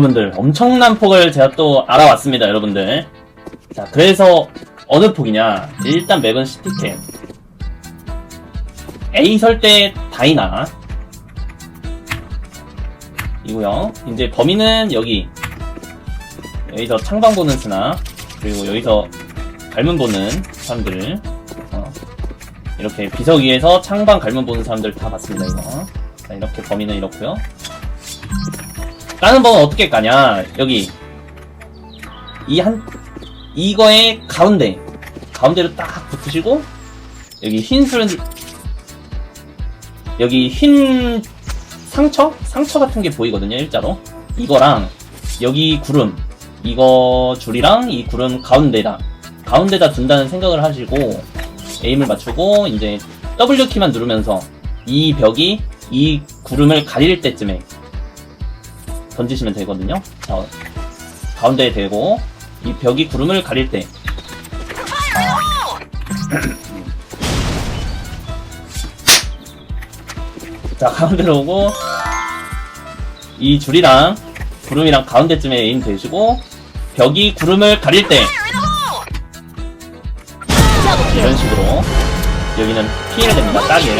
여러분들 엄청난 폭을 제가 또 알아왔습니다 여러분들. 자 그래서 어느 폭이냐? 일단 맵은 시티캠. A 설대 다이나. 이고요. 이제 범위는 여기. 여기서 창방 보는 스나. 그리고 여기서 갈문 보는 사람들. 어, 이렇게 비석 위에서 창방 갈문 보는 사람들 다 봤습니다 이거. 자 이렇게 범위는 이렇고요 까는 법은 어떻게 까냐? 여기. 이 한 이거의 가운데. 가운데로 딱 붙으시고 여기 흰술 여기 흰 상처? 상처 같은 게 보이거든요 일자로. 이거랑 여기 구름. 이거 줄이랑 이 구름 가운데다. 가운데다 둔다는 생각을 하시고 에임을 맞추고 이제 W 키만 누르면서 이 벽이 이 구름을 가릴 때쯤에 던지시면 되거든요. 자, 가운데에 대고 이 벽이 구름을 가릴 때 자, 가운데로 오고 이 줄이랑 구름이랑 가운데쯤에 에임 되시고 벽이 구름을 가릴 때 이런 식으로 여기는 피해가 됩니다. 딱에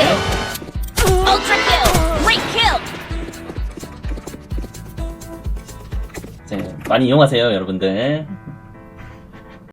많이 이용하세요, 여러분들.